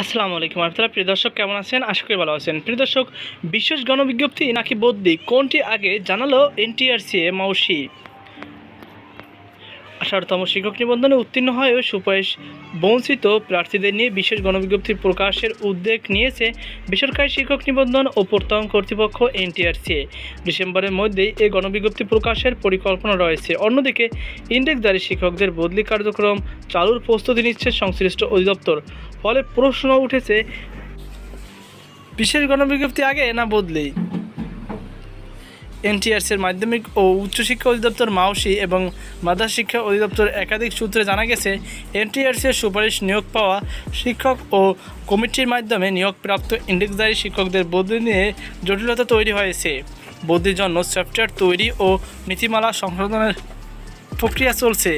আসসালামু আলাইকুম আপনারা প্রিয় দর্শক, কেমন আছেন? আশা করি ভালো আছেন। প্রিয় দর্শক, বিশেষ গণবিজ্ঞপ্তি নাকি বদলি? কোনটি আগে? জানালো এনটিআরসিএ মাউসি আঠারোতম শিক্ষক নিবন্ধনে উত্তীর্ণ হয়েও সুপারিশ। বঞ্চিত প্রার্থীদের নিয়ে বিশেষ গণবিজ্ঞপ্তি প্রকাশের উদ্যোগ নিয়েছে বেসরকারি শিক্ষক নিবন্ধন ও প্রত্যয়ন কর্তৃপক্ষ এনটিআরসিএ ডিসেম্বরের মধ্যেই এই গণবিজ্ঞপ্তি প্রকাশের পরিকল্পনা রয়েছে। অন্যদিকে, ইন্ডেক্সধারী শিক্ষকদের বদলি কার্যক্রম চালুর প্রস্তুতি নিচ্ছে সংশ্লিষ্ট অধিদপ্তর। ফলে প্রশ্ন উঠেছে, বিশেষ গণবিজ্ঞপ্তি আগে না বদলেই এনটিআরসির মাধ্যমিক ও উচ্চশিক্ষা অধিদপ্তর মাউসি এবং মাদ্রাসা শিক্ষা অধিদপ্তর একাধিক সূত্রে জানা গেছে এনটিআরসির সুপারিশ নিয়োগ পাওয়া শিক্ষক ও কমিটির মাধ্যমে নিয়োগপ্রাপ্ত ইন্ডেক্সধারী শিক্ষকদের বদলি নিয়ে জটিলতা তৈরি হয়েছে। বদলির জন্য সফটওয়্যার তৈরি ও নীতিমালা সংশোধনের প্রক্রিয়া চলছে।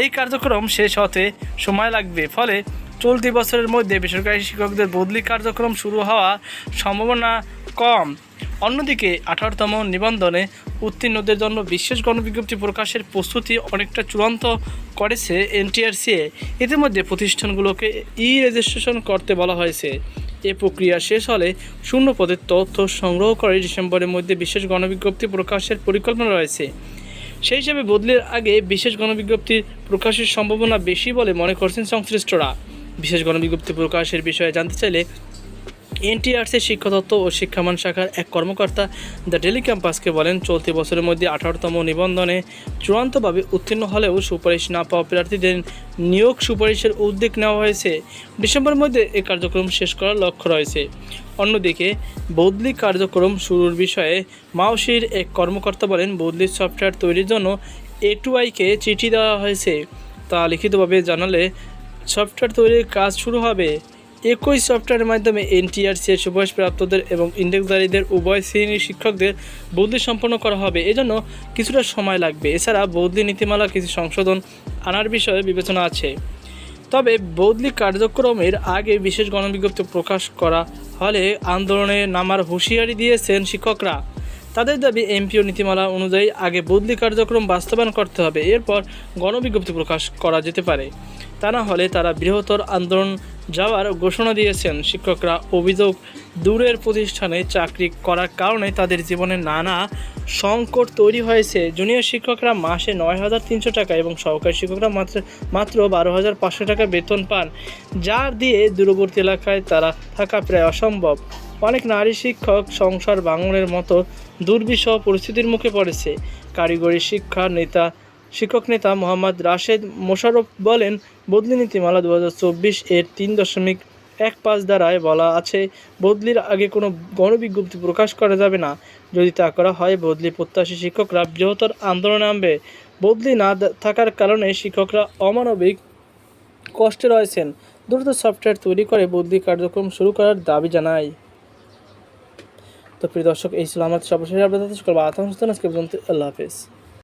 এই কার্যক্রম শেষ হতে সময় লাগবে, ফলে চলতি বছরের মধ্যে বেসরকারি শিক্ষকদের বদলি কার্যক্রম শুরু হওয়া সম্ভাবনা কম। অন্যদিকে আঠারোতম নিবন্ধনে উত্তীর্ণদের জন্য বিশেষ গণবিজ্ঞপ্তি প্রকাশের প্রস্তুতি অনেকটা চূড়ান্ত করেছে এনটিআরসিএ। ইতিমধ্যে প্রতিষ্ঠানগুলোকে ই রেজিস্ট্রেশন করতে বলা হয়েছে। এ প্রক্রিয়া শেষ হলে শূন্য পদের তথ্য সংগ্রহ করে ডিসেম্বরের মধ্যে বিশেষ গণবিজ্ঞপ্তি প্রকাশের পরিকল্পনা রয়েছে। সেই হিসাবে বদলের আগে বিশেষ গণবিজ্ঞপ্তি প্রকাশের সম্ভাবনা বেশি বলে মনে করছেন সংশ্লিষ্টরা। বিশেষ গণবিজ্ঞপ্তি প্রকাশের বিষয়ে জানতে চাইলে এনটিআরসি শিক্ষাতত্ত্ব ও শিক্ষামান শাখার এক কর্মকর্তা দ্য ডেলি ক্যাম্পাসকে বলেন, চলতি বছরের মধ্যে আঠারোতম নিবন্ধনে চূড়ান্তভাবে উত্তীর্ণ হলেও সুপারিশ না পাওয়া প্রার্থীদের নিয়োগ সুপারিশের উদ্যোগ নেওয়া হয়েছে। ডিসেম্বরের মধ্যে এ কার্যক্রম শেষ করার লক্ষ্য রয়েছে। অন্যদিকে, বদলি কার্যক্রম শুরুর বিষয়ে মাওসির এক কর্মকর্তা বলেন, বদলি সফটওয়্যার তৈরির জন্য এ টু আইকে চিঠি দেওয়া হয়েছে। তা লিখিতভাবে জানালে সফটওয়্যার তৈরির কাজ শুরু হবে। একই সফটওয়্যারের মাধ্যমে এনটিআরসি এর সুবয়সপ্রাপ্তদের এবং ইন্ডেক্সধারীদের উভয় শ্রেণির শিক্ষকদের বদলি সম্পন্ন করা হবে। এজন্য কিছুটা সময় লাগবে। এছাড়া বদলি নীতিমালা, কিছু সংশোধন আনার বিষয়ে বিবেচনা আছে। তবে বদলি কার্যক্রমের আগে বিশেষ গণবিজ্ঞপ্তি প্রকাশ করা হলে আন্দোলনে নামার হুঁশিয়ারি দিয়েছেন শিক্ষকরা। তাদের দাবি, এমপিও নীতিমালা অনুযায়ী আগে বদলি কার্যক্রম বাস্তবায়ন করতে হবে। এরপর গণবিজ্ঞপ্তি প্রকাশ করা যেতে পারে। তা না হলে তারা বৃহত্তর আন্দোলন যাওয়ার ঘোষণা দিয়েছেন শিক্ষকরা। অভিযোগ, দূরের প্রতিষ্ঠানে চাকরি করার কারণে তাদের জীবনে নানা সংকট তৈরি হয়েছে। জুনিয়র শিক্ষকরা মাসে নয় হাজার তিনশো টাকা এবং সহকারী শিক্ষকরা মাত্র মাত্র বারো হাজার পাঁচশো টাকা বেতন পান যার দিয়ে দূরবর্তী এলাকায় তারা থাকা প্রায় অসম্ভব। অনেক নারী শিক্ষক সংসার বাঙনের মতো দুর্বিষহ পরিস্থিতির মুখে পড়েছে। কারিগরি শিক্ষা নেতা শিক্ষক নেতা মোহাম্মদ রাশেদ মোশাররফ বলেন, বদলি নীতিমালা দু হাজার চব্বিশ এর তিন দশমিক এক পাঁচ দ্বারায় বলা আছে, বদলির আগে কোনো গণবিজ্ঞপ্তি প্রকাশ করা যাবে না। যদি তা করা হয়, বদলি প্রত্যাশী শিক্ষকরা বৃহত্তর আন্দোলনে নামবে। বদলি না থাকার কারণে শিক্ষকরা অমানবিক কষ্টে রয়েছেন। দ্রুত সফটওয়্যার তৈরি করে বদলি কার্যক্রম শুরু করার দাবি জানায়। তো প্রিয় দর্শক, এই ছিল আমাদের সর্বশেষ আপনাদের আল্লাহ হাফেজ।